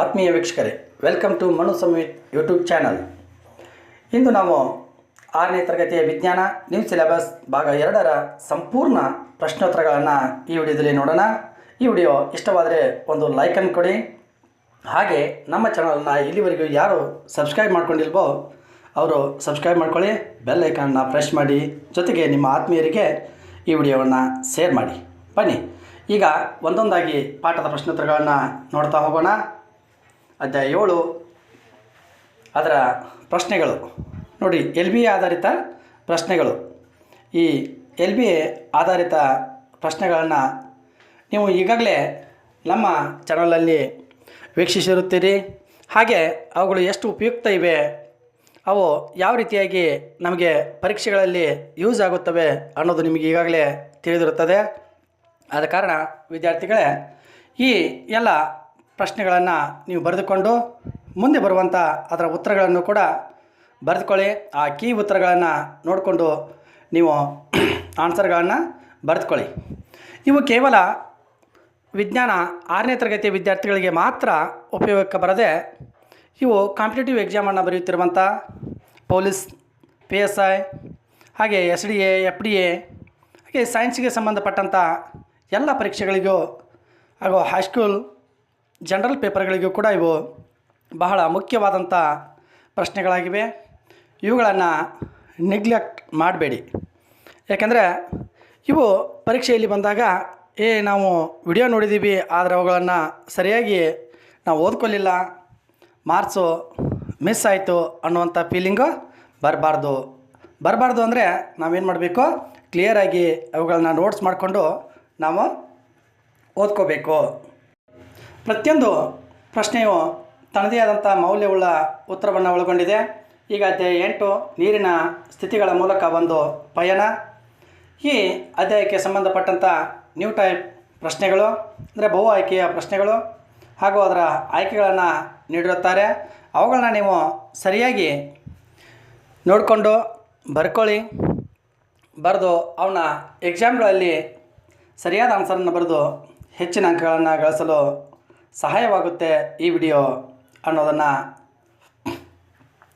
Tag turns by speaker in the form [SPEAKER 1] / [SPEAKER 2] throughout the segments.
[SPEAKER 1] ಆತ್ಮೀಯ ವೀಕ್ಷಕರೇ welcome to Manu Samhith YouTube channel ಇಂದು ನಾವು ಆರನೇ ತರಗತಿಯ ವಿಜ್ಞಾನ ನ್ಯೂ ಸಿಲೆಬಸ್ ಭಾಗ ಎರಡರ ಸಂಪೂರ್ಣ ಪ್ರಶ್ನೋತ್ತರಗಳನ್ನು ಈ ವಿಡಿಯೋದಲ್ಲಿ ನೋಡೋಣ. ಈ ವಿಡಿಯೋ ಇಷ್ಟವಾದರೆ ಒಂದು ಲೈಕನ್ನು ಕೊಡಿ. ಹಾಗೆ ನಮ್ಮ ಚಾನಲನ್ನು ಇಲ್ಲಿವರೆಗೂ ಯಾರು ಸಬ್ಸ್ಕ್ರೈಬ್ ಮಾಡ್ಕೊಂಡಿಲ್ವೋ, ಅವರು ಸಬ್ಸ್ಕ್ರೈಬ್ ಮಾಡ್ಕೊಳ್ಳಿ ಬೆಲ್ ಐಕಾನ್ನ ಪ್ರೆಸ್ ಮಾಡಿ, ಜೊತೆಗೆ ನಿಮ್ಮ ಆತ್ಮೀಯರಿಗೆ ಈ ವಿಡಿಯೋವನ್ನು ಶೇರ್ ಮಾಡಿ. ಬನ್ನಿ, ಈಗ ಒಂದೊಂದಾಗಿ ಪಾಠದ ಪ್ರಶ್ನೋತ್ತರಗಳನ್ನು ನೋಡ್ತಾ ಹೋಗೋಣ. ಅಧ್ಯಾಯ ಏಳು. ಅದರ ಪ್ರಶ್ನೆಗಳು. ನೋಡಿ, ಎಲ್ ಬಿ ಆಧಾರಿತ ಪ್ರಶ್ನೆಗಳು. ಈ ಎಲ್ ಬಿ ಆಧಾರಿತ ಪ್ರಶ್ನೆಗಳನ್ನು ನೀವು ಈಗಾಗಲೇ ನಮ್ಮ ಚಾನಲಲ್ಲಿ ವೀಕ್ಷಿಸಿರುತ್ತೀರಿ. ಹಾಗೆ ಅವುಗಳು ಎಷ್ಟು ಉಪಯುಕ್ತ ಇವೆ, ಅವು ಯಾವ ರೀತಿಯಾಗಿ ನಮಗೆ ಪರೀಕ್ಷೆಗಳಲ್ಲಿ ಯೂಸ್ ಆಗುತ್ತವೆ ಅನ್ನೋದು ನಿಮಗೆ ಈಗಾಗಲೇ ತಿಳಿದಿರುತ್ತದೆ. ಆದ ಕಾರಣ, ವಿದ್ಯಾರ್ಥಿಗಳೇ, ಈ ಎಲ್ಲ ಪ್ರಶ್ನೆಗಳನ್ನು ನೀವು ಬರೆದುಕೊಂಡು ಮುಂದೆ ಬರುವಂಥ ಅದರ ಉತ್ತರಗಳನ್ನು ಕೂಡ ಬರೆದುಕೊಳ್ಳಿ. ಆ ಕೀ ಉತ್ತರಗಳನ್ನು ನೋಡಿಕೊಂಡು ನೀವು ಆನ್ಸರ್ಗಳನ್ನು ಬರೆದುಕೊಳ್ಳಿ. ಇವು ಕೇವಲ ವಿಜ್ಞಾನ ಆರನೇ ತರಗತಿಯ ವಿದ್ಯಾರ್ಥಿಗಳಿಗೆ ಮಾತ್ರ ಉಪಯೋಗಕ್ಕೆ ಬರದೆ ಇವು ಕಾಂಪಿಟೇಟಿವ್ ಎಕ್ಸಾಮನ್ನು ಬರೆಯುತ್ತಿರುವಂಥ ಪೊಲೀಸ್ ಪಿ ಎಸ್ ಐ ಹಾಗೆ S D A F D A ಹಾಗೆ ಸೈನ್ಸ್ಗೆ ಸಂಬಂಧಪಟ್ಟಂಥ ಎಲ್ಲ ಪರೀಕ್ಷೆಗಳಿಗೂ ಹಾಗೂ ಹೈಸ್ಕೂಲ್ ಜನರಲ್ ಪೇಪರ್ಗಳಿಗೂ ಕೂಡ ಇವು ಬಹಳ ಮುಖ್ಯವಾದಂಥ ಪ್ರಶ್ನೆಗಳಾಗಿವೆ. ಇವುಗಳನ್ನು ನೆಗ್ಲೆಕ್ಟ್ ಮಾಡಬೇಡಿ. ಯಾಕೆಂದರೆ ಇವು ಪರೀಕ್ಷೆಯಲ್ಲಿ ಬಂದಾಗ, ಏ, ನಾವು ವಿಡಿಯೋ ನೋಡಿದ್ದೀವಿ ಆದರೆ ಅವುಗಳನ್ನು ಸರಿಯಾಗಿ ನಾವು ಓದ್ಕೊಳ್ಳಿಲ್ಲ ಮಾರ್ಕ್ಸು ಮಿಸ್ ಆಯಿತು ಅನ್ನುವಂಥ ಫೀಲಿಂಗು ಬರಬಾರ್ದು. ಬರಬಾರ್ದು ಅಂದರೆ ನಾವೇನು ಮಾಡಬೇಕು? ಕ್ಲಿಯರಾಗಿ ಅವುಗಳನ್ನ ನೋಟ್ಸ್ ಮಾಡಿಕೊಂಡು ನಾವು ಓದ್ಕೋಬೇಕು. ಪ್ರತಿಯೊಂದು ಪ್ರಶ್ನೆಯು ತನ್ನದೇ ಆದಂಥ ಮೌಲ್ಯವುಳ್ಳ ಉತ್ತರವನ್ನು ಒಳಗೊಂಡಿದೆ. ಈಗ ಅಧ್ಯಾಯ ಎಂಟು, ನೀರಿನ ಸ್ಥಿತಿಗಳ ಮೂಲಕ ಒಂದು ಪಯಣ. ಈ ಅಧ್ಯಾಯಕ್ಕೆ ಸಂಬಂಧಪಟ್ಟಂಥ ನ್ಯೂ ಟೈಪ್ ಪ್ರಶ್ನೆಗಳು, ಅಂದರೆ ಬಹು ಆಯ್ಕೆಯ ಪ್ರಶ್ನೆಗಳು ಹಾಗೂ ಅದರ ಆಯ್ಕೆಗಳನ್ನು ನೀಡಿರುತ್ತಾರೆ. ಅವುಗಳನ್ನ ನೀವು ಸರಿಯಾಗಿ ನೋಡಿಕೊಂಡು ಬರ್ಕೊಳ್ಳಿ. ಬರೆದು ಅವನ ಎಕ್ಸಾಮ್ಗಳಲ್ಲಿ ಸರಿಯಾದ ಆನ್ಸರನ್ನು ಬರೆದು ಹೆಚ್ಚಿನ ಅಂಕಗಳನ್ನು ಗಳಿಸಲು ಸಹಾಯವಾಗುತ್ತೆ ಈ ವಿಡಿಯೋ ಅನ್ನೋದನ್ನು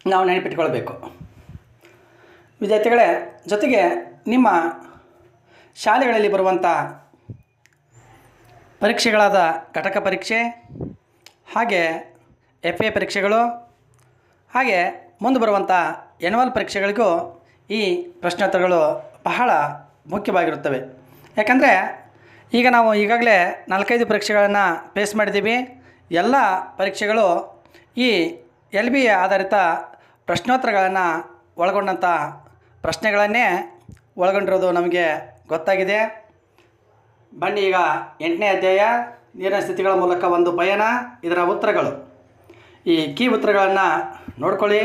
[SPEAKER 1] ನಾವು ನೆನಪಿಟ್ಕೊಳ್ಬೇಕು. ವಿದ್ಯಾರ್ಥಿಗಳೇ, ಜೊತೆಗೆ ನಿಮ್ಮ ಶಾಲೆಗಳಲ್ಲಿ ಬರುವಂಥ ಪರೀಕ್ಷೆಗಳಾದ ಘಟಕ ಪರೀಕ್ಷೆ, ಹಾಗೆ ಎಫ್ ಎ ಪರೀಕ್ಷೆಗಳು, ಹಾಗೆ ಮುಂದೆ ಬರುವಂಥ ಎನ್ವಲ್ ಪರೀಕ್ಷೆಗಳಿಗೂ ಈ ಪ್ರಶ್ನೋತ್ತರಗಳು ಬಹಳ ಮುಖ್ಯವಾಗಿರುತ್ತವೆ. ಯಾಕಂದರೆ ಈಗ ನಾವು ಈಗಾಗಲೇ ನಾಲ್ಕೈದು ಪರೀಕ್ಷೆಗಳನ್ನು ಫೇಸ್ ಮಾಡಿದ್ದೀವಿ. ಎಲ್ಲ ಪರೀಕ್ಷೆಗಳು ಈ ಎಲ್ ಬಿ ಆಧಾರಿತ ಪ್ರಶ್ನೋತ್ತರಗಳನ್ನು ಒಳಗೊಂಡಂಥ ಪ್ರಶ್ನೆಗಳನ್ನೇ ಒಳಗೊಂಡಿರೋದು ನಮಗೆ ಗೊತ್ತಾಗಿದೆ. ಬನ್ನಿ ಈಗ ಎಂಟನೇ ಅಧ್ಯಾಯ ನೀರಿನ ಸ್ಥಿತಿಗಳ ಮೂಲಕ ಒಂದು ಪಯಣ, ಇದರ ಉತ್ತರಗಳು. ಈ ಕೀ ಉತ್ತರಗಳನ್ನು ನೋಡ್ಕೊಳ್ಳಿ.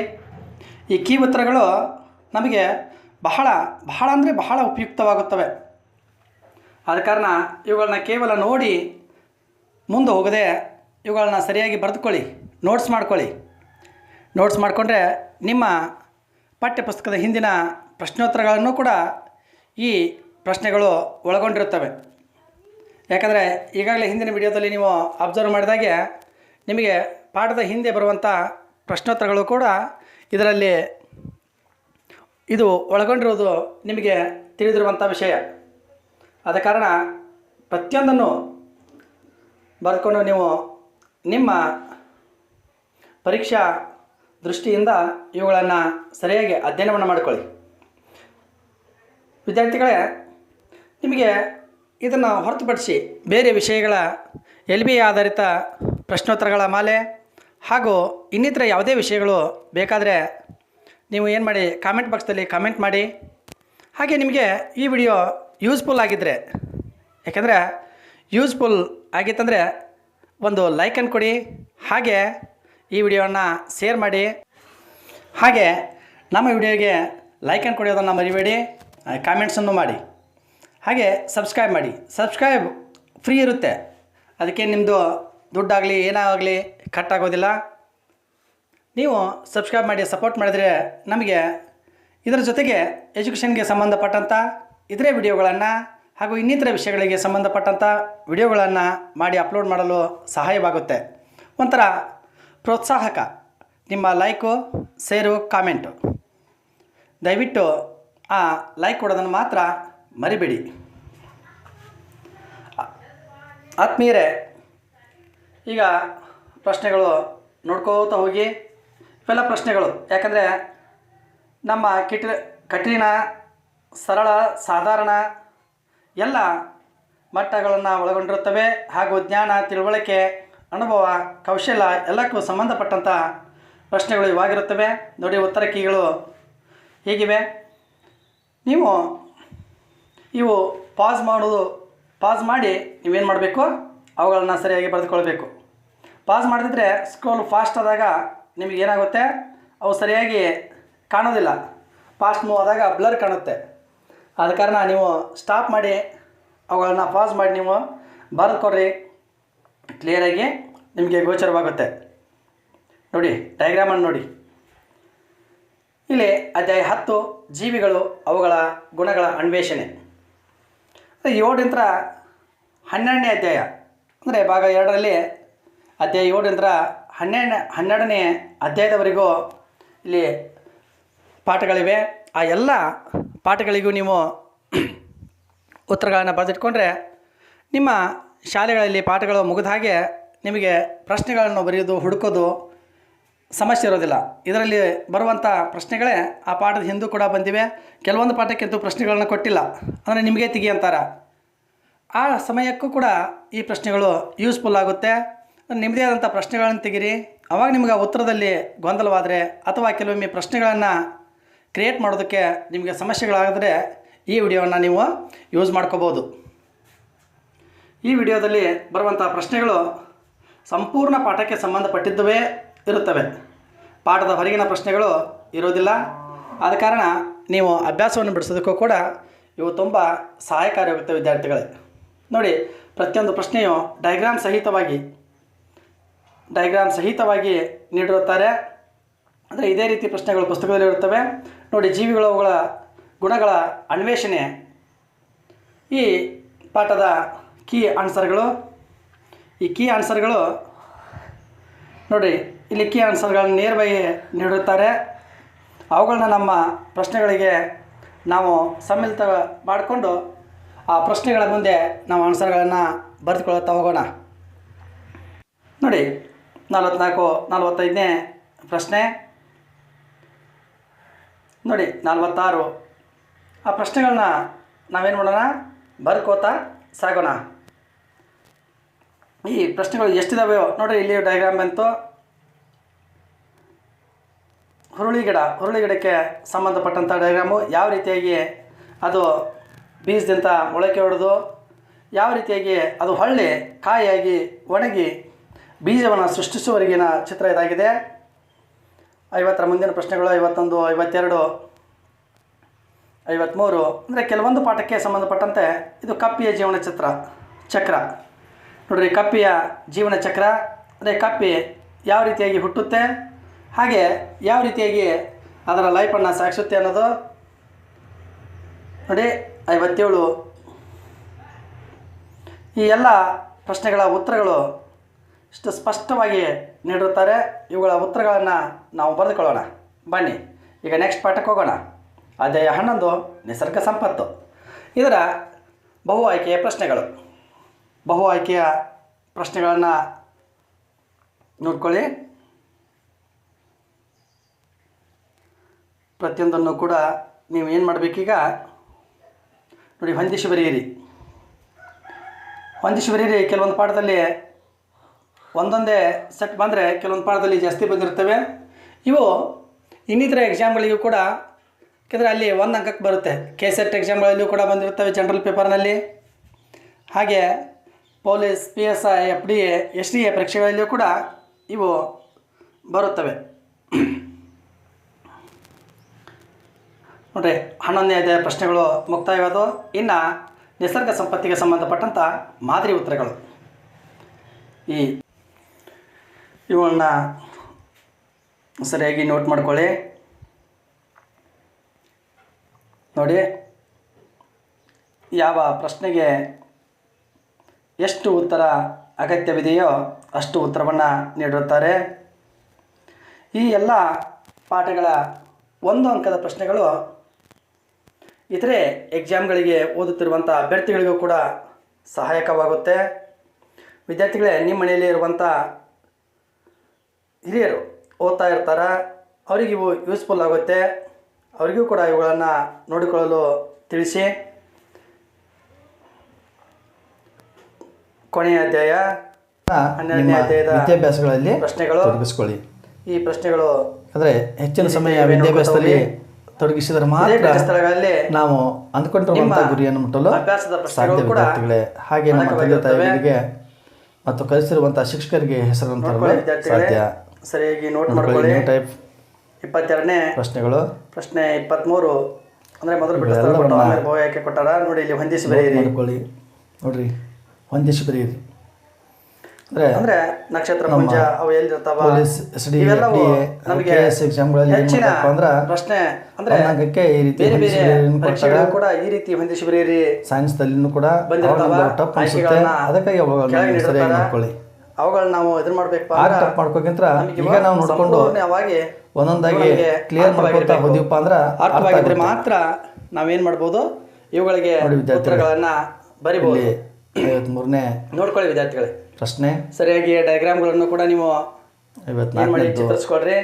[SPEAKER 1] ಈ ಕೀ ಉತ್ತರಗಳು ನಮಗೆ ಬಹಳ ಬಹಳ ಅಂದರೆ ಬಹಳ ಉಪಯುಕ್ತವಾಗುತ್ತವೆ. ಆದ ಕಾರಣ ಇವುಗಳನ್ನ ಕೇವಲ ನೋಡಿ ಮುಂದೆ ಹೋಗದೆ ಇವುಗಳನ್ನ ಸರಿಯಾಗಿ ಬರೆದುಕೊಳ್ಳಿ ನೋಟ್ಸ್ ಮಾಡ್ಕೊಳ್ಳಿ. ನೋಟ್ಸ್ ಮಾಡಿಕೊಂಡ್ರೆ ನಿಮ್ಮ ಪಠ್ಯಪುಸ್ತಕದ ಹಿಂದಿನ ಪ್ರಶ್ನೋತ್ತರಗಳನ್ನು ಕೂಡ ಈ ಪ್ರಶ್ನೆಗಳು ಒಳಗೊಂಡಿರುತ್ತವೆ. ಯಾಕಂದರೆ ಈಗಾಗಲೇ ಹಿಂದಿನ ವಿಡಿಯೋದಲ್ಲಿ ನೀವು ಅಬ್ಸರ್ವ್ ಮಾಡಿದಾಗೆ ನಿಮಗೆ ಪಾಠದ ಹಿಂದೆ ಬರುವಂಥ ಪ್ರಶ್ನೋತ್ತರಗಳು ಕೂಡ ಇದರಲ್ಲಿ ಇದು ಒಳಗೊಂಡಿರುವುದು ನಿಮಗೆ ತಿಳಿದಿರುವಂಥ ವಿಷಯ. ಆದ ಕಾರಣ ಪ್ರತಿಯೊಂದನ್ನು ಬರ್ಕೊಂಡು ನೀವು ನಿಮ್ಮ ಪರೀಕ್ಷಾ ದೃಷ್ಟಿಯಿಂದ ಇವುಗಳನ್ನು ಸರಿಯಾಗಿ ಅಧ್ಯಯನವನ್ನು ಮಾಡಿಕೊಳ್ಳಿ. ವಿದ್ಯಾರ್ಥಿಗಳೇ, ನಿಮಗೆ ಇದನ್ನು ಹೊರತುಪಡಿಸಿ ಬೇರೆ ವಿಷಯಗಳ ಎಲ್ ಬಿ ಆಧಾರಿತ ಪ್ರಶ್ನೋತ್ತರಗಳ ಮಾಲೆ ಹಾಗೂ ಇನ್ನಿತರ ಯಾವುದೇ ವಿಷಯಗಳು ಬೇಕಾದರೆ ನೀವು ಏನು ಮಾಡಿ ಕಾಮೆಂಟ್ ಬಾಕ್ಸ್ದಲ್ಲಿ ಕಾಮೆಂಟ್ ಮಾಡಿ. ಹಾಗೆ ನಿಮಗೆ ಈ ವಿಡಿಯೋ ಯೂಸ್ಫುಲ್ ಆಗಿದ್ದರೆ ಯಾಕೆಂದರೆ ಯೂಸ್ಫುಲ್ ಆಗಿತ್ತಂದರೆ ಒಂದು ಲೈಕನ್ನು ಕೊಡಿ, ಹಾಗೆ ಈ ವಿಡಿಯೋವನ್ನು ಶೇರ್ ಮಾಡಿ, ಹಾಗೆ ನಮ್ಮ ವಿಡಿಯೋಗೆ ಲೈಕನ್ನು ಕೊಡೋದನ್ನು ಮರಿಬೇಡಿ ಕಾಮೆಂಟ್ಸನ್ನು ಮಾಡಿ, ಹಾಗೆ ಸಬ್ಸ್ಕ್ರೈಬ್ ಮಾಡಿ. ಸಬ್ಸ್ಕ್ರೈಬ್ ಫ್ರೀ ಇರುತ್ತೆ. ಅದಕ್ಕೆ ನಿಮ್ಮದು ದುಡ್ಡಾಗಲಿ, ಏನಾಗಲಿ ಕಟ್ ಆಗೋದಿಲ್ಲ. ನೀವು ಸಬ್ಸ್ಕ್ರೈಬ್ ಮಾಡಿ ಸಪೋರ್ಟ್ ಮಾಡಿದರೆ ನಮಗೆ ಇದರ ಜೊತೆಗೆ ಎಜುಕೇಷನ್ಗೆ ಸಂಬಂಧಪಟ್ಟಂಥ ಇತರೆ ವಿಡಿಯೋಗಳನ್ನು ಹಾಗೂ ಇನ್ನಿತರ ವಿಷಯಗಳಿಗೆ ಸಂಬಂಧಪಟ್ಟಂಥ ವಿಡಿಯೋಗಳನ್ನು ಮಾಡಿ ಅಪ್ಲೋಡ್ ಮಾಡಲು ಸಹಾಯವಾಗುತ್ತೆ. ಒಂಥರ ಪ್ರೋತ್ಸಾಹಕ. ನಿಮ್ಮ ಲೈಕು ಸೇರು ಕಾಮೆಂಟು. ದಯವಿಟ್ಟು ಆ ಲೈಕ್ ಕೊಡೋದನ್ನು ಮಾತ್ರ ಮರಿಬೇಡಿ. ಆತ್ಮೀಯರೇ, ಈಗ ಪ್ರಶ್ನೆಗಳು ನೋಡ್ಕೋತಾ ಹೋಗಿ. ಇವೆಲ್ಲ ಪ್ರಶ್ನೆಗಳು. ಯಾಕಂದರೆ ನಮ್ಮ ಕಿಟ ಕಠಿಣ ಸರಳ, ಸಾಧಾರಣ ಎಲ್ಲ ಮಟ್ಟಗಳನ್ನು ಒಳಗೊಂಡಿರುತ್ತವೆ. ಹಾಗೂ ಜ್ಞಾನ, ತಿಳುವಳಿಕೆ, ಅನುಭವ, ಕೌಶಲ್ಯ ಎಲ್ಲಕ್ಕೂ ಸಂಬಂಧಪಟ್ಟಂಥ ಪ್ರಶ್ನೆಗಳು ಇವಾಗಿರುತ್ತವೆ. ನೋಡಿ ಉತ್ತರ ಕೀಗಳು ಹೀಗಿವೆ. ನೀವು ಇವು ಪಾಸ್ ಮಾಡೋದು ಪಾಸ್ ಮಾಡಿ ನೀವೇನು ಮಾಡಬೇಕು? ಅವುಗಳನ್ನು ಸರಿಯಾಗಿ ಬರೆದುಕೊಳ್ಬೇಕು. ಪಾಸ್ ಮಾಡಿದ್ರೆ ಸ್ಕ್ರೋಲ್ ಫಾಸ್ಟ್ ಆದಾಗ ನಿಮಗೇನಾಗುತ್ತೆ ಅವು ಸರಿಯಾಗಿ ಕಾಣೋದಿಲ್ಲ. ಫಾಸ್ಟ್ ಮೂವ್ ಆದಾಗ ಬ್ಲರ್ ಕಾಣುತ್ತೆ. ಆದ ಕಾರಣ ನೀವು ಸ್ಟಾಪ್ ಮಾಡಿ ಅವುಗಳನ್ನ ಪಾಸ್ ಮಾಡಿ ನೀವು ಬರೆದುಕೊಡ್ರಿ ಕ್ಲಿಯರಾಗಿ ನಿಮಗೆ ಗೋಚರವಾಗುತ್ತೆ. ನೋಡಿ ಡಯಾಗ್ರಾಮನ್ನು ನೋಡಿ. ಇಲ್ಲಿ ಅಧ್ಯಾಯ ಹತ್ತು, ಜೀವಿಗಳು, ಅವುಗಳ ಗುಣಗಳ ಅನ್ವೇಷಣೆ. ಏಳರಿಂದ ಹನ್ನೆರಡನೇ ಅಧ್ಯಾಯ. ಅಂದರೆ ಭಾಗ ಎರಡರಲ್ಲಿ ಅಧ್ಯಾಯ ಏಳರಿಂದ ಹನ್ನೆರಡನೇ ಹನ್ನೆರಡನೇ ಅಧ್ಯಾಯದವರೆಗೂ ಇಲ್ಲಿ ಪಾಠಗಳಿವೆ. ಆ ಎಲ್ಲ ಪಾಠಗಳಿಗೂ ನೀವು ಉತ್ತರಗಳನ್ನು ಬರೆದಿಟ್ಕೊಂಡ್ರೆ ನಿಮ್ಮ ಶಾಲೆಗಳಲ್ಲಿ ಪಾಠಗಳು ಮುಗಿದ ಹಾಗೆ ನಿಮಗೆ ಪ್ರಶ್ನೆಗಳನ್ನು ಬರೆಯೋದು, ಹುಡುಕೋದು ಸಮಸ್ಯೆ ಇರೋದಿಲ್ಲ. ಇದರಲ್ಲಿ ಬರುವಂಥ ಪ್ರಶ್ನೆಗಳೇ ಆ ಪಾಠದ ಹಿಂದೂ ಕೂಡ ಬಂದಿವೆ. ಕೆಲವೊಂದು ಪಾಠಕ್ಕಿಂತೂ ಪ್ರಶ್ನೆಗಳನ್ನು ಕೊಟ್ಟಿಲ್ಲ. ಅಂದರೆ ನಿಮಗೆ ತೆಗಿ ಅಂತಾರೆ. ಆ ಸಮಯಕ್ಕೂ ಕೂಡ ಈ ಪ್ರಶ್ನೆಗಳು ಯೂಸ್ಫುಲ್ ಆಗುತ್ತೆ. ನಿಮ್ಮದೇ ಆದಂಥ ಪ್ರಶ್ನೆಗಳನ್ನು ತೆಗಿರಿ. ಅವಾಗ ನಿಮಗೆ ಉತ್ತರದಲ್ಲಿ ಗೊಂದಲವಾದರೆ ಅಥವಾ ಕೆಲವೊಮ್ಮೆ ಪ್ರಶ್ನೆಗಳನ್ನು ಕ್ರಿಯೇಟ್ ಮಾಡೋದಕ್ಕೆ ನಿಮಗೆ ಸಮಸ್ಯೆಗಳಾದರೆ ಈ ವಿಡಿಯೋವನ್ನು ನೀವು ಯೂಸ್ ಮಾಡ್ಕೋಬೋದು. ಈ ವಿಡಿಯೋದಲ್ಲಿ ಬರುವಂಥ ಪ್ರಶ್ನೆಗಳು ಸಂಪೂರ್ಣ ಪಾಠಕ್ಕೆ ಸಂಬಂಧಪಟ್ಟಿದ್ದವೇ ಇರುತ್ತವೆ. ಪಾಠದ ಹೊರಗಿನ ಪ್ರಶ್ನೆಗಳು ಇರೋದಿಲ್ಲ ಆದ ಕಾರಣ ನೀವು ಅಭ್ಯಾಸವನ್ನು ಬಿಡಿಸೋದಕ್ಕೂ ಕೂಡ ಇವು ತುಂಬ ಸಹಾಯಕಾರಿಯಾಗುತ್ತೆ ವಿದ್ಯಾರ್ಥಿಗಳೇ. ನೋಡಿ, ಪ್ರತಿಯೊಂದು ಪ್ರಶ್ನೆಯು ಡಯಾಗ್ರಾಮ್ ಸಹಿತವಾಗಿ ಡಯಾಗ್ರಾಮ್ ಸಹಿತವಾಗಿ ನೀಡಿರುತ್ತಾರೆ. ಅಂದರೆ ಇದೇ ರೀತಿ ಪ್ರಶ್ನೆಗಳು ಪುಸ್ತಕದಲ್ಲಿ ಇರುತ್ತವೆ. ನೋಡಿ, ಜೀವಿಗಳು ಅವುಗಳ ಗುಣಗಳ ಅನ್ವೇಷಣೆ. ಈ ಪಾಠದ ಕೀ ಆನ್ಸರ್ಗಳು ಈ ಕೀ ಆನ್ಸರ್ಗಳು ನೋಡಿ, ಇಲ್ಲಿ ಕೀ ಆನ್ಸರ್ಗಳನ್ನು ನೇರವಾಗಿ ನೀಡುತ್ತಾರೆ ಅವುಗಳನ್ನ ನಮ್ಮ ಪ್ರಶ್ನೆಗಳಿಗೆ ನಾವು ಸಮ್ಮಿಲಿತ ಮಾಡಿಕೊಂಡು ಆ ಪ್ರಶ್ನೆಗಳ ಮುಂದೆ ನಾವು ಆನ್ಸರ್ಗಳನ್ನು ಬರೆದುಕೊಳ್ಳುತ್ತಾ ಹೋಗೋಣ. ನೋಡಿ ನಲವತ್ತ್ನಾಲ್ಕು ನಲವತ್ತೈದನೇ ಪ್ರಶ್ನೆ. ನೋಡಿ, ನಲ್ವತ್ತಾರು. ಆ ಪ್ರಶ್ನೆಗಳನ್ನ ನಾವೇನು ಮಾಡೋಣ? ಬರ್ಕೋತಾ ಸಾಗೋಣ. ಈ ಪ್ರಶ್ನೆಗಳು ಎಷ್ಟಿದಾವೆ? ನೋಡಿರಿ, ಇಲ್ಲಿ ಡಯಾಗ್ರಾಮ್ ಬಂತು. ಹುರುಳಿ ಗಿಡ, ಹುರುಳಿ ಗಿಡಕ್ಕೆ ಸಂಬಂಧಪಟ್ಟಂಥ ಡಯಾಗ್ರಾಮು ಯಾವ ರೀತಿಯಾಗಿ ಅದು ಬೀಜದಿಂದ ಮೊಳಕೆ ಹೊಡೆದು, ಯಾವ ರೀತಿಯಾಗಿ ಅದು ಹೊಳ್ಳಿ, ಕಾಯಿಯಾಗಿ ಒಣಗಿ ಬೀಜವನ್ನು ಸೃಷ್ಟಿಸುವವರೆಗಿನ ಚಿತ್ರ ಇದಾಗಿದೆ. ಐವತ್ತರ ಮುಂದಿನ ಪ್ರಶ್ನೆಗಳು ಐವತ್ತೊಂದು, ಐವತ್ತೆರಡು ಐವತ್ತ್ಮೂರು ಅಂದರೆ ಕೆಲವೊಂದು ಪಾಠಕ್ಕೆ ಸಂಬಂಧಪಟ್ಟಂತೆ ಇದು ಕಪ್ಪಿಯ ಜೀವನ ಚಿತ್ರ ಚಕ್ರ. ನೋಡಿರಿ, ಕಪ್ಪಿಯ ಜೀವನ ಚಕ್ರ, ಅಂದರೆ ಕಪ್ಪಿ ಯಾವ ರೀತಿಯಾಗಿ ಹುಟ್ಟುತ್ತೆ, ಹಾಗೆ ಯಾವ ರೀತಿಯಾಗಿ ಅದರ ಲೈಫನ್ನು ಸಾಗಿಸುತ್ತೆ ಅನ್ನೋದು. ನೋಡಿ, ಐವತ್ತೇಳು. ಈ ಎಲ್ಲ ಪ್ರಶ್ನೆಗಳ ಉತ್ತರಗಳು ಇಷ್ಟು ಸ್ಪಷ್ಟವಾಗಿ ನೀಡಿರುತ್ತಾರೆ. ಇವುಗಳ ಉತ್ತರಗಳನ್ನು ನಾವು ಬರೆದುಕೊಳ್ಳೋಣ. ಬನ್ನಿ, ಈಗ ನೆಕ್ಸ್ಟ್ ಪಾಠಕ್ಕೆ ಹೋಗೋಣ. ಅಧ್ಯಾಯ ಹನ್ನೊಂದು, ನಿಸರ್ಗ ಸಂಪತ್ತು. ಇದರ ಬಹು ಆಯ್ಕೆಯ ಪ್ರಶ್ನೆಗಳು. ಬಹು ಆಯ್ಕೆಯ ಪ್ರಶ್ನೆಗಳನ್ನು ನೋಡ್ಕೊಳ್ಳಿ. ಪ್ರತಿಯೊಂದನ್ನು ಕೂಡ ನೀವು ಏನು ಮಾಡಬೇಕೀಗ? ನೋಡಿ, ಹೊಂದಿಸಿ ಬರೆಯಿರಿ. ಹೊಂದಿಸಿ ಬರೀರಿ ಕೆಲವೊಂದು ಪಾಠದಲ್ಲಿ ಒಂದೊಂದೇ ಸೆಟ್ ಬಂದರೆ ಕೆಲವೊಂದು ಪಾಠದಲ್ಲಿ ಜಾಸ್ತಿ ಬಂದಿರ್ತವೆ. ಇವು ಇನ್ನಿತರ ಎಕ್ಸಾಮ್ಗಳಿಗೂ ಕೂಡ ಯಾಕೆಂದರೆ ಅಲ್ಲಿ ಒಂದು ಅಂಕಕ್ಕೆ ಬರುತ್ತೆ. ಕೆ ಸೆಟ್ ಎಕ್ಸಾಮ್ಗಳಲ್ಲೂ ಕೂಡ ಬಂದಿರ್ತವೆ ಜನರಲ್ ಪೇಪರ್ನಲ್ಲಿ ಹಾಗೆ police P S I F D A S D A ಪರೀಕ್ಷೆಗಳಲ್ಲಿಯೂ ಕೂಡ ಇವು ಬರುತ್ತವೆ. ನೋಡ್ರಿ, ಹನ್ನೊಂದನೇ ಅಧ್ಯಾಯ ಪ್ರಶ್ನೆಗಳು ಮುಕ್ತಾಯವಾದವು. ಇನ್ನು ನಿಸರ್ಗ ಸಂಪತ್ತಿಗೆ ಸಂಬಂಧಪಟ್ಟಂಥ ಮಾದರಿ ಉತ್ತರಗಳು. ಈ ಇವುಗಳನ್ನ ಸರಿಯಾಗಿ ನೋಟ್ ಮಾಡ್ಕೊಳ್ಳಿ. ನೋಡಿ, ಯಾವ ಪ್ರಶ್ನೆಗೆ ಎಷ್ಟು ಉತ್ತರ ಅಗತ್ಯವಿದೆಯೋ ಅಷ್ಟು ಉತ್ತರವನ್ನು ನೀಡುತ್ತಾರೆ ಈ ಎಲ್ಲ ಪಾಠಗಳ ಒಂದು ಅಂಕದ ಪ್ರಶ್ನೆಗಳು ಇತರೆ ಎಕ್ಸಾಮ್ಗಳಿಗೆ ಓದುತ್ತಿರುವಂಥ ಅಭ್ಯರ್ಥಿಗಳಿಗೂ ಕೂಡ ಸಹಾಯಕವಾಗುತ್ತೆ. ವಿದ್ಯಾರ್ಥಿಗಳೇ, ನಿಮ್ಮ ಮನೆಯಲ್ಲಿ ಇರುವಂಥ ಹಿರಿಯರು ಓದ್ತಾ ಇರ್ತಾರೆ ಅವರಿಗೆ ಇವು ಯೂಸ್ಫುಲ್ ಆಗುತ್ತೆ. ಅವರಿಗೂ ಕೂಡ ಇವುಗಳನ್ನು ನೋಡಿಕೊಳ್ಳಲು ತಿಳಿಸಿ. ಕೊನೆಯ ಅಧ್ಯಾಯ ಹನ್ನೆರಡನೇ ಅಧ್ಯಾಯದ
[SPEAKER 2] ವಿದ್ಯಾಭ್ಯಾಸಗಳಲ್ಲಿ
[SPEAKER 1] ಪ್ರಶ್ನೆಗಳು.
[SPEAKER 2] ತೊಡಗಿಸ್ಕೊಳ್ಳಿ.
[SPEAKER 1] ಈ ಪ್ರಶ್ನೆಗಳು
[SPEAKER 2] ಅಂದರೆ ಹೆಚ್ಚಿನ ಸಮಯ ವಿದ್ಯಾಭ್ಯಾಸದಲ್ಲಿ ತೊಡಗಿಸಿದರೆ ಮಾತ್ರ
[SPEAKER 1] ಸ್ಥಳಗಳಲ್ಲಿ
[SPEAKER 2] ನಾವು ಅಂದ್ಕೊಂಡಿರುವಂಥ ಗುರಿಯನ್ನು ಮುಟ್ಟಲು
[SPEAKER 1] ಅಭ್ಯಾಸದ ಪ್ರಶ್ನೆಗಳು ಕೂಡ
[SPEAKER 2] ಹಾಗೆ ನಮ್ಮ ತಂದೆ ತಾಯಿಗಳಿಗೆ ಮತ್ತು ಕಲಿಸಿರುವಂತಹ ಶಿಕ್ಷಕರಿಗೆ ಹೆಸರನ್ನು ತರಲು ಸಾಧ್ಯ.
[SPEAKER 1] ಸರಿಯಾಗಿ ನೋಟ್ ಮಾಡ್ಕೊಳ್ಳಿ.
[SPEAKER 2] ಟೈಪ್
[SPEAKER 1] ಇಪ್ಪತ್ತೆರಡನೇ
[SPEAKER 2] ಪ್ರಶ್ನೆಗಳು.
[SPEAKER 1] ಪ್ರಶ್ನೆ ಇಪ್ಪತ್ತ್ಮೂರು ಅಂದರೆ ಮೊದಲು ಬಿಟ್ಟು ಯಾಕೆ ಕೊಟ್ಟಾರ? ನೋಡಿ ಇಲ್ಲಿ ಹೊಂದಿಸಿ ಬರೆಯಿರಿ.
[SPEAKER 2] ಮಾಡ್ಕೊಳ್ಳಿ. ನೋಡಿರಿ ಹೊಂದಿಸಿ ಬರೆಯಿರಿ. ಅಂದರೆ
[SPEAKER 1] ಅಂದ್ರೆ ನಕ್ಷತ್ರ ಪುಂಜ ಅವು ಎಲ್ಲಿರ್ತಾವೆ?
[SPEAKER 2] ಎಸ್ ಡಿ
[SPEAKER 1] ನಮಗೆ
[SPEAKER 2] ಎಕ್ಸಾಮ್ಗಳಲ್ಲಿ
[SPEAKER 1] ಹೆಚ್ಚಿನ
[SPEAKER 2] ಅಂದ್ರೆ
[SPEAKER 1] ಪ್ರಶ್ನೆ ಅಂದ್ರೆ
[SPEAKER 2] ಅಂಕಕ್ಕೆ ಈ ರೀತಿ
[SPEAKER 1] ಬೇರೆ ಬೇರೆ ಪರೀಕ್ಷೆಗಳು ಕೂಡ ಈ ರೀತಿ ಹೊಂದಿಸಿ ಬರೆಯಿರಿ.
[SPEAKER 2] ಸೈನ್ಸ್ದಲ್ಲಿನೂ ಕೂಡ
[SPEAKER 1] ಬಂದಿರ್ತಾವ
[SPEAKER 2] ಟಪ್ ಅನ್ಸುತ್ತೆ. ಅದಕ್ಕಾಗಿ ಸರಿಯಾಗಿ. ಮಾಡ್ಕೊಳ್ಳಿ
[SPEAKER 1] ಅವುಗಳನ್ನ ನಾವು ಇದನ್ನ
[SPEAKER 2] ಮಾಡ್ಬೇಕು ಮಾಡ್ಕೋಕ್ಕಿಂತ ಈಗ ನಾವು ನೋಡ್ಕೊಂಡು ಒಂದೊಂದಾಗಿ ಕ್ಲಿಯರ್ ಮಾಡ್ಕೊತಾ. ಹೋದಿವಪ್ಪ ಅಂದ್ರೆ ಅರ್ಥ
[SPEAKER 1] ಅರ್ಥವಾಗಿದ್ರೆ. ಮಾತ್ರ ನಾವೇನ್ ಮಾಡ್ಬೋದು ಇವುಗಳಿಗೆ. ಉತ್ತರಗಳನ್ನ ಬರಿಬಹುದು
[SPEAKER 2] ಐವತ್ಮೂರನೇ
[SPEAKER 1] ನೋಡ್ಕೊಳ್ಳಿ ವಿದ್ಯಾರ್ಥಿಗಳೇ
[SPEAKER 2] ಪ್ರಶ್ನೆ
[SPEAKER 1] ಸರಿಯಾಗಿ ಡಯಾಗ್ರಾಮ್ಗಳನ್ನು ಕೂಡ ನೀವು ಮಾಡಿ ಚಿತ್ರಿಸ್ಕೊಳ್ರಿ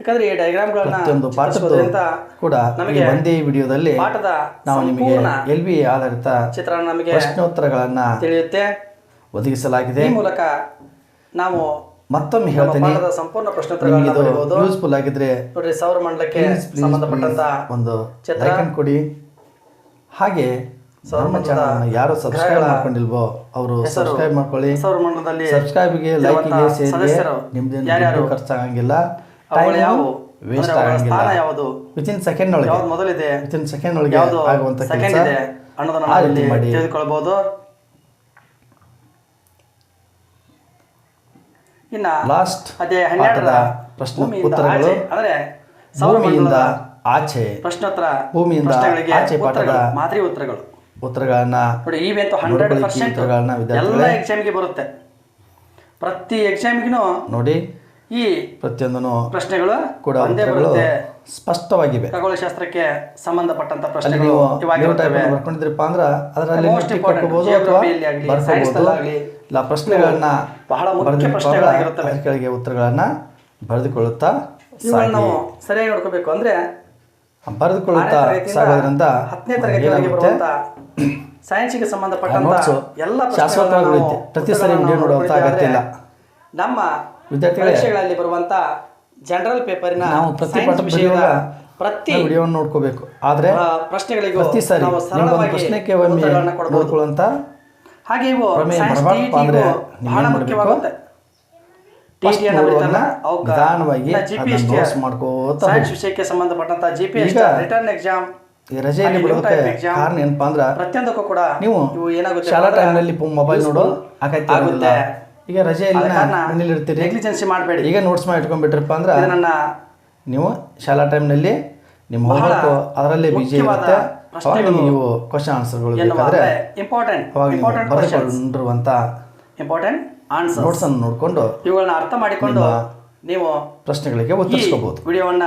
[SPEAKER 1] ಯಾಕಂದ್ರೆ ಈ ಡಯಾಗ್ರಾಮ್ಗಳನ್ನ
[SPEAKER 2] ಪಾಠದ್ದು
[SPEAKER 1] ಚಿತ್ರಿಸೋದ್ರಿಂದ
[SPEAKER 2] ಕೂಡ
[SPEAKER 1] ನಮಗೆ
[SPEAKER 2] ಒಂದೇ ವಿಡಿಯೋದಲ್ಲಿ
[SPEAKER 1] ಪಾಠದ
[SPEAKER 2] ನಾವು ನಿಮಗೆ ಎಲ್ ಬಿ ಆಧಾರಿತ
[SPEAKER 1] ಚಿತ್ರ ನಮಗೆ
[SPEAKER 2] ಪ್ರಶ್ನೋತ್ತರಗಳನ್ನ
[SPEAKER 1] ತಿಳಿಯುತ್ತೆ
[SPEAKER 2] ಒದಗಿಸಲಾಗಿದೆ.
[SPEAKER 1] ಈ ಮೂಲಕ ನಾವು
[SPEAKER 2] ಮತ್ತೊಮ್ಮೆ ಹೇಳ್ತೇನೆ.
[SPEAKER 1] ಸಂಪೂರ್ಣ
[SPEAKER 2] ಪ್ರಶ್ನೆ
[SPEAKER 1] ಪ್ರಶ್ನೋತ್ತರಗಳನ್ನ
[SPEAKER 2] ಇದು
[SPEAKER 1] ಬರೀಬಹುದು
[SPEAKER 2] ಯೂಸ್ಫುಲ್ ಆಗಿದ್ರೆ
[SPEAKER 1] ನೋಡ್ರಿ ಸೌರ ಮಂಡಲಕ್ಕೆ ಸಂಬಂಧಪಟ್ಟಂತ
[SPEAKER 2] ಒಂದು ಲೈಕ್ ಕೊಡಿ. ಹಾಗೆ ನಮ್ಮ
[SPEAKER 1] ಸೌರಮಂಡಲದ
[SPEAKER 2] ಯಾರು ಸಬ್ಸ್ಕ್ರೈಬ್ ಮಾಡ್ಕೊಂಡಿಲ್ವೋ ಅವರು ಸಬ್ಸ್ಕ್ರೈಬ್ ಮಾಡ್ಕೊಳ್ಳಿ.
[SPEAKER 1] ಸೌರ ಮಂಡಲದಲ್ಲಿ
[SPEAKER 2] ಸಬ್ಸ್ಕ್ರೈಬ್ಗೆ
[SPEAKER 1] ಲೈಕ್
[SPEAKER 2] ಲೈಕ್ಗೆ ಸೇರಿ. ನಿಮ್ದೇನು
[SPEAKER 1] ಯಾರ್ಯಾರು?
[SPEAKER 2] ಖರ್ಚಾಗಂಗಿಲ್ಲ. ಟೈಮ್
[SPEAKER 1] ಯಾವುವು?
[SPEAKER 2] ವೇಸ್ಟ್ ಆಗಂಗಿಲ್ಲ.
[SPEAKER 1] ಸ್ಥಾನ ಯಾವುದು?
[SPEAKER 2] ವಿತಿನ್ ಸೆಕೆಂಡ್ ಒಳಗೆ.
[SPEAKER 1] ಯಾವ್ದು ಮೊದಲಿದೆ?
[SPEAKER 2] ವಿತಿನ್ ಸೆಕೆಂಡ್ ಒಳಗೆ
[SPEAKER 1] ಯಾವುದು
[SPEAKER 2] ಆಗುವಂತ ಕೆಲಸ.
[SPEAKER 1] ಇದೆ ಅನ್ನೋದನ್ನ
[SPEAKER 2] ಮಾಡಿ.
[SPEAKER 1] ತಿಳಿದುಕೊಳ್ಬಹುದು ಇನ್ನ
[SPEAKER 2] ಲಾಸ್ಟ್
[SPEAKER 1] ಅದೇ ಹನ್ನೆರಡರ
[SPEAKER 2] ಪ್ರಶ್ನೆ ಉತ್ತರಗಳು
[SPEAKER 1] ಅಂದ್ರೆ
[SPEAKER 2] ಭೂಮಿಯಿಂದ ಆಚೆ
[SPEAKER 1] ಪ್ರಶ್ನೋತ್ತರ
[SPEAKER 2] ಭೂಮಿಯಿಂದ ಆಚೆ ಪಾಠದ
[SPEAKER 1] ಮಾದರಿ ಉತ್ತರಗಳು.
[SPEAKER 2] ಉತ್ತರಗಳನ್ನ
[SPEAKER 1] ನೋಡಿ ಈವೆಂತ ಹಂಡ್ರೆಡ್ ಪರ್ಸೆಂಟ್
[SPEAKER 2] ಉತ್ತರಗಳನ್ನ
[SPEAKER 1] ಎಲ್ಲ
[SPEAKER 2] ಎಕ್ಸಾಮ್
[SPEAKER 1] ಎಕ್ಸಾಮ್ಗೆ ಬರುತ್ತೆ. ಪ್ರತಿ ಎಕ್ಸಾಮ್ಗೂ
[SPEAKER 2] ನೋಡಿ
[SPEAKER 1] ಈ
[SPEAKER 2] ಪ್ರತಿಯೊಂದನ್ನು
[SPEAKER 1] ಪ್ರಶ್ನೆಗಳು
[SPEAKER 2] ಕೂಡ
[SPEAKER 1] ಒಂದೇ ಬರುತ್ತೆ.
[SPEAKER 2] ಸ್ಪಷ್ಟವಾಗಿವೆ.
[SPEAKER 1] ಖಗೋಳಶಾಸ್ತ್ರಕ್ಕೆ ಸಂಬಂಧಪಟ್ಟಂತ ಪ್ರಶ್ನೆಗಳು ಇವಾಗ
[SPEAKER 2] ಬರ್ಕೊಂಡಿದ್ರಪ್ಪ ಅಂದ್ರೆ ಅದರಲ್ಲಿ
[SPEAKER 1] ಮೋಸ್ಟ್ ಇಂಪಾರ್ಟೆಂಟ್
[SPEAKER 2] ಬರ್ಕೋಬಹುದು ಇಲ್ಲ ಪ್ರಶ್ನೆಗಳನ್ನ
[SPEAKER 1] ಬಹಳ ಮುಖ್ಯ ಪ್ರಶ್ನೆಗಳಾಗಿರುತ್ತವೆ.
[SPEAKER 2] ಉತ್ತರಗಳನ್ನ ಬರೆದುಕೊಳ್ಳುತ್ತಾ
[SPEAKER 1] ಇವುಗಳನ್ನ ನಾವು ಸರಿಯಾಗಿ ನೋಡ್ಕೋಬೇಕು ಅಂದ್ರೆ
[SPEAKER 2] ಬರೆದುಕೊಳ್ಳುತ್ತಾ ಸಾಗೋದ್ರಿಂದ
[SPEAKER 1] ಹತ್ತನೇ ತರಗತಿ
[SPEAKER 2] ಸೈನ್ಸಿಗೆ
[SPEAKER 1] ಬರುವಂತ ಸೈನ್ಸ್ಗೆ ಸಂಬಂಧಪಟ್ಟಂತ ಎಲ್ಲ
[SPEAKER 2] ಶಾಶ್ವತವಾಗಿ
[SPEAKER 1] ಪ್ರಶ್ನೆಗಳನ್ನ
[SPEAKER 2] ಉಳಿಯುತ್ತೆ.
[SPEAKER 1] ನಾವು
[SPEAKER 2] ಪ್ರತಿ ಸರಿ ವಿಡಿಯೋ ನೋಡುವಂತ ಅಗತ್ಯ ಇಲ್ಲ.
[SPEAKER 1] ನಮ್ಮ ಪರೀಕ್ಷೆಗಳಲ್ಲಿ ಬರುವಂತ ಜನರಲ್ ಪೇಪರ್ನ
[SPEAKER 2] ನಾವು ಪ್ರತಿ ಪಾಠ
[SPEAKER 1] ವಿಷಯದ ಪ್ರತಿ
[SPEAKER 2] ವಿಡಿಯೋವನ್ನು ನೋಡ್ಕೋಬೇಕು ಆದ್ರೆ
[SPEAKER 1] ಪ್ರಶ್ನೆಗಳಿಗೆ
[SPEAKER 2] ಪ್ರತಿ ಸರಿ ಪ್ರಶ್ನೆಗೆ ಒಮ್ಮೆ ನೋಡ್ಕೊಳ್ಳುವಂತ
[SPEAKER 1] ಹಾಗೆ ಇವು
[SPEAKER 2] ನೀವೇನ್
[SPEAKER 1] ಬಹಳ? ಮುಖ್ಯವಾಗುತ್ತೆ.
[SPEAKER 2] ಮಾಡ್ಕೋತ
[SPEAKER 1] ವಿಷಯಕ್ಕೆ ಸಂಬಂಧಪಟ್ಟಂತ G P S return exam
[SPEAKER 2] ರಜೆಯಲ್ಲಿ
[SPEAKER 1] type
[SPEAKER 2] ಕಾರಣ ಏನಪ್ಪಾ ಅಂದ್ರೆ
[SPEAKER 1] ಪ್ರತಿಯೊಂದಕ್ಕೂ ಕೂಡ
[SPEAKER 2] ನೀವು
[SPEAKER 1] ಏನಾಗುತ್ತೆ
[SPEAKER 2] ಶಾಲಾ ಟೈಮ್ನಲ್ಲಿ ಮೊಬೈಲ್ ನೋಡು
[SPEAKER 1] ಆಗುತ್ತೆ.
[SPEAKER 2] ಈಗ ರಜೆಯಲ್ಲಿ ಇರ್ತೀರಿ.
[SPEAKER 1] ನೆಗ್ಲಿಜೆನ್ಸಿ ಮಾಡಬೇಡಿ.
[SPEAKER 2] ಈಗ ನೋಟ್ಸ್ ಮಾಡಿ ಇಟ್ಕೊಂಡ್ಬಿಟ್ರಪ್ಪ ಅಂದ್ರೆ
[SPEAKER 1] ನನ್ನ
[SPEAKER 2] ನೀವು ಶಾಲಾ ಟೈಮ್ನಲ್ಲಿ ನಿಮ್ಮ ಅದರಲ್ಲಿ ಬಿಜಿ ಇರುತ್ತೆ. ನೀವು ಕ್ವಶನ್ ಆನ್ಸರ್ಗಳು ಬೇಕಾದ್ರೆ
[SPEAKER 1] important important important answer
[SPEAKER 2] notes ಅನ್ನು ನೋಡ್ಕೊಂಡು
[SPEAKER 1] ಇವುಗಳನ್ನ ಅರ್ಥ ಮಾಡಿಕೊಂಡು ನೀವು
[SPEAKER 2] ಪ್ರಶ್ನೆಗಳಿಗೆ
[SPEAKER 1] ಉತ್ತರಿಸಬಹುದು
[SPEAKER 2] ಉತ್ತರಿಸ್ಕೋಬಹುದು
[SPEAKER 1] ವಿಡಿಯೋವನ್ನ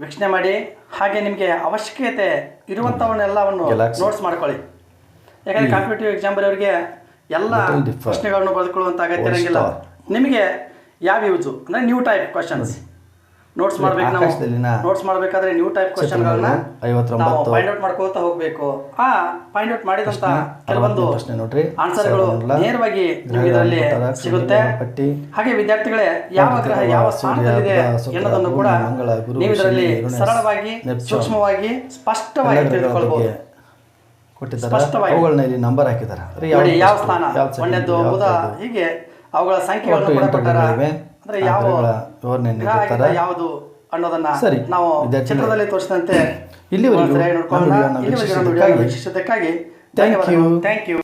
[SPEAKER 1] ವೀಕ್ಷಣೆ ಮಾಡಿ ಹಾಗೆ ನಿಮಗೆ ಅವಶ್ಯಕತೆ ಇರುವಂಥವನ್ನೆಲ್ಲವನ್ನು. ನೋಟ್ಸ್ ಮಾಡ್ಕೊಳ್ಳಿ. ಯಾಕಂದ್ರೆ ಕಾಂಪಿಟೇಟಿವ್ ಎಕ್ಸಾಮ್ ಬರೋರಿಗೆ ಎಲ್ಲ ಪ್ರಶ್ನೆಗಳನ್ನು ಬರೆದುಕೊಳ್ಳುವಂಥ ಅಗತ್ಯ ಇರಂಗಿಲ್ಲ. ನಿಮಗೆ ಯಾವ ಯೂಸು ಅಂದ್ರೆ ನ್ಯೂ ಟೈಪ್ ಕ್ವಶನ್ಸ್ ನೋಟ್ಸ್ ಮಾಡ್ಬೇಕು ನಾವು. ನೋಟ್ಸ್ ಮಾಡಬೇಕಾದ್ರೆ ನ್ಯೂ ಟೈಪ್ ಕ್ವಶನ್ಗಳನ್ನ
[SPEAKER 2] ಐವತ್ತೊಂಬತ್ತು.
[SPEAKER 1] ಫೈಂಡ್ ಔಟ್ ಮಾಡ್ಕೋತಾ ಹೋಗ್ಬೇಕು. ಆ ಫೈಂಡ್ ಔಟ್ ಮಾಡಿದಂತ ಕೆಲವೊಂದು
[SPEAKER 2] ನೋಡ್ರಿ.
[SPEAKER 1] ಆನ್ಸರ್ಗಳು ನೇರವಾಗಿ ಇದರಲ್ಲಿ ಸಿಗುತ್ತೆ. ಹಾಗೆ ವಿದ್ಯಾರ್ಥಿಗಳೇ ಯಾವ ಗ್ರಹ ಯಾವ ಸ್ಥಾನದಲ್ಲಿದೆ ಎನ್ನುವುದನ್ನು ಕೂಡ ನೀವು ಇದರಲ್ಲಿ ಸರಳವಾಗಿ ಸೂಕ್ಷ್ಮವಾಗಿ ಸ್ಪಷ್ಟವಾಗಿ
[SPEAKER 2] ತಿಳಿದುಕೊಳ್ಳಬಹುದು ಕೊಟ್ಟಿದ್ದಾರೆ.
[SPEAKER 1] ಸ್ಪಷ್ಟವಾಗಿ.
[SPEAKER 2] ಅವುಗಳನ್ನ ಇಲ್ಲಿ ನಂಬರ್ ಹಾಕಿದ್ದಾರೆ.
[SPEAKER 1] ಯಾವ ಸ್ಥಾನ? ಬುಧ ಹೀಗೆ ಅವುಗಳ ಸಂಖ್ಯೆಗಳನ್ನು
[SPEAKER 2] ಒಟ್ಟು
[SPEAKER 1] ಅಂದ್ರೆ ಯಾವ
[SPEAKER 2] ವಿವರಣೆ
[SPEAKER 1] ಗ್ರಹ
[SPEAKER 2] ನೀಡಿರ್ತಾರೆ.
[SPEAKER 1] ಯಾವುದು ಅನ್ನೋದನ್ನ
[SPEAKER 2] ಸರಿ,
[SPEAKER 1] ನಾವು ಚಿತ್ರದಲ್ಲಿ ತೋರಿಸಿದಂತೆ
[SPEAKER 2] ಯು
[SPEAKER 1] ಇಲ್ಲಿವರೆಗೂ ವೀಕ್ಷಿಸಿದ್ದಕ್ಕಾಗಿ
[SPEAKER 2] Thank you.
[SPEAKER 1] Thank you